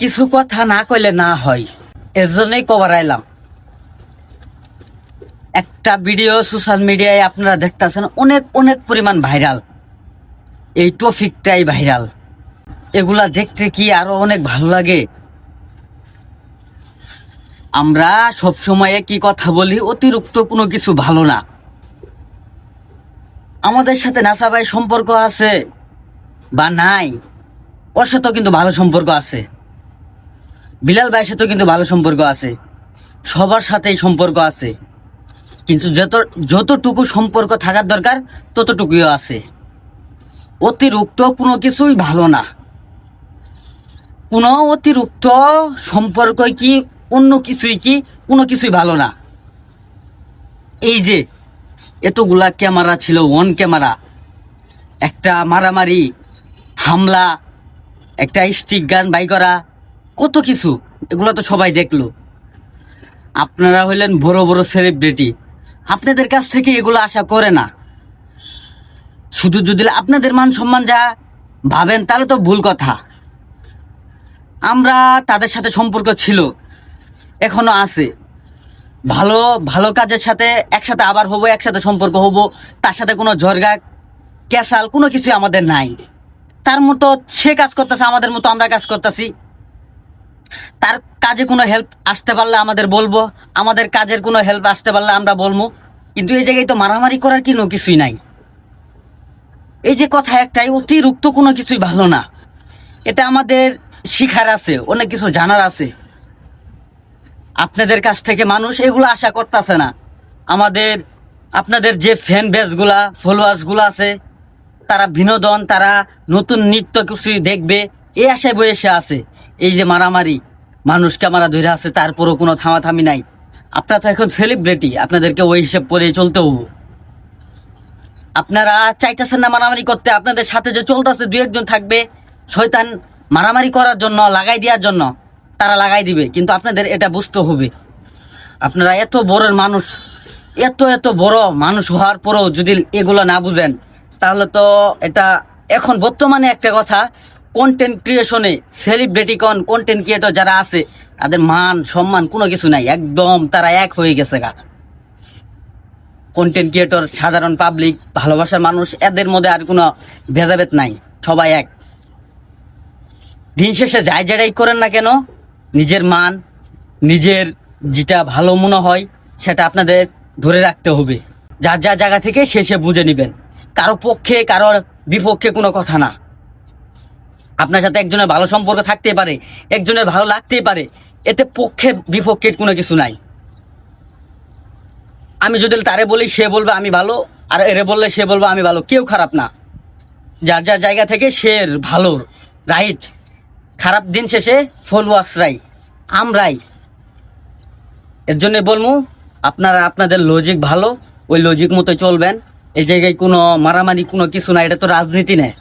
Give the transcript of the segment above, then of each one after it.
কিছু কথা না কইলে না হয় এর জন্যই কবার আইলাম। একটা ভিডিও সোশ্যাল মিডিয়ায় আপনারা দেখতেছেন, অনেক অনেক পরিমাণ ভাইরাল এই টপিকটাই ভাইরাল এগুলা দেখতে কি আরও অনেক ভালো লাগে? আমরা সব সময় কি কথা বলি, অতিরিক্ত কোনো কিছু ভালো না। আমাদের সাথে নাসা ভাই সম্পর্ক আছে বা নাই? ওর সাথেও কিন্তু ভালো সম্পর্ক আছে। বিলাল ভাইয়ের সাথেও কিন্তু ভালো সম্পর্ক আছে। সবার সাথেই সম্পর্ক আছে। কিন্তু যত, যতটুকু সম্পর্ক থাকার দরকার ততটুকুও আছে। অতিরিক্ত কোনো কিছুই ভালো না। কোনো অতিরিক্ত সম্পর্ক কি, অন্য কিছুই কি, কোনো কিছুই ভালো না। এই যে এতগুলা ক্যামেরা ছিল ওয়ান ক্যামেরা। একটা মারামারি, হামলা, একটা স্টিক গান বাই করা, কত কিছু। এগুলো তো সবাই দেখল। আপনারা হইলেন বড় বড় সেলিব্রিটি আপনাদের কাছ থেকে এগুলো আশা করে না। শুধু যদি আপনাদের মান সম্মান যা ভাবেন, তাহলে তো ভুল কথা। আমরা তাদের সাথে সম্পর্ক ছিল, এখনও আছে। ভালো ভালো কাজের সাথে একসাথে আবার হব, একসাথে সম্পর্ক হব, তার সাথে কোনো ঝরগা, ক্যাসাল কোনো কিছু আমাদের নাই। তার মতো সে কাজ করতেছে, আমাদের মতো আমরা কাজ করতেছি। তার কাজে কোনো হেল্প আসতে পারলে আমাদের বলব, আমাদের কাজের কোনো হেল্প আসতে পারলে আমরা বলব, কিন্তু এই জায়গায় তো মারামারি করার কোনো কিছুই নাই। এই যে কথা একটাই, অতিরিক্ত কোনো কিছুই ভালো না। এটা আমাদের শিখার আছে, অনেক কিছু জানার আছে। আপনাদের কাছ থেকে মানুষ এগুলো আশা করতেছে না। আমাদের, আপনাদের যে ফ্যান বেসগুলা ফলোয়ার্সগুলো আছে, তারা বিনোদন, তারা নতুন নৃত্য কিছু দেখবে এই আশায় বসে আছে। এই যে মারামারি মানুষকে ক্যামেরা ধরে আছে, তারপরও কোনো থামাথামি নাই। আপনারা তো এখন সেলিব্রিটি আপনাদেরকে ওই হিসেব করে চলতে হব। আপনারা চাইতেছেন না মারামারি করতে, আপনাদের সাথে যে চলতেছে দু একজন থাকবে, শয়তান মারামারি করার জন্য, লাগাই দেওয়ার জন্য। তারা লাগাই দিবে, কিন্তু আপনাদের এটা বুঝতে হবে। আপনারা এত বড় মানুষ, এত এত বড় মানুষ হওয়ার পরেও যদি এগুলো না বুঝেন, তাহলে তো এটা এখন বর্তমানে একটা কথা কন্টেন্ট ক্রিয়েশনে সেলিব্রিটি কন কন্টেন্ট ক্রিয়েটর যারা আছে, তাদের মান, সম্মান কোনো কিছু নাই, একদম তারা এক হয়ে গেছে গা। কন্টেন্ট ক্রিয়েটর সাধারণ পাবলিক ভালোবাসার মানুষ, এদের মধ্যে আর কোনো ভেজাভেদ নাই, সবাই এক। দিন শেষে যাই যেটাই করেন না কেন নিজের মান, নিজের যেটা ভালো মনে হয়, সেটা আপনাদের ধরে রাখতে হবে। যার যার জায়গা থেকে শেষে বুঝে নেবেন। কারও পক্ষে, কারোর বিপক্ষে কোনো কথা না। আপনার সাথে একজনের ভালো সম্পর্ক থাকতে পারে, একজনের ভালো লাগতেই পারে, এতে পক্ষে, বিপক্ষে কোনো কিছু নাই। আমি যদি তারে বলি, সে বলবে আমি ভালো, আর এরে বললে সে বলবে আমি ভালো, কেউ খারাপ না। যার যার জায়গা থেকে সে ভালো, রাইট। খারাপ দিন শেষে ফলোয়ার্সরাই আমরাই এর জন্য বলব আপনারা আপনাদের লজিক ভালো, ওই লজিক মতো চলবেন। এই জায়গায় কোনো মারামারি, কোনো কিছু না, এটা তো রাজনীতি নেই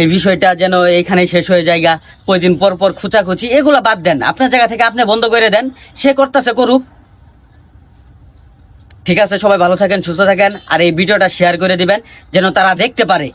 এই বিষয়টা যেন এখানে শেষ হয়ে যায়গা। কয়দিন পর পর খুচাখুচি, এগুলো বাদ দেন। আপনার জায়গা থেকে আপনি বন্ধ করে দেন। সে করতেছে করুক। ঠিক আছে, সবাই ভালো থাকেন, সুস্থ থাকেন, আর এই ভিডিওটা শেয়ার করে দিবেন, যেন তারা দেখতে পারে।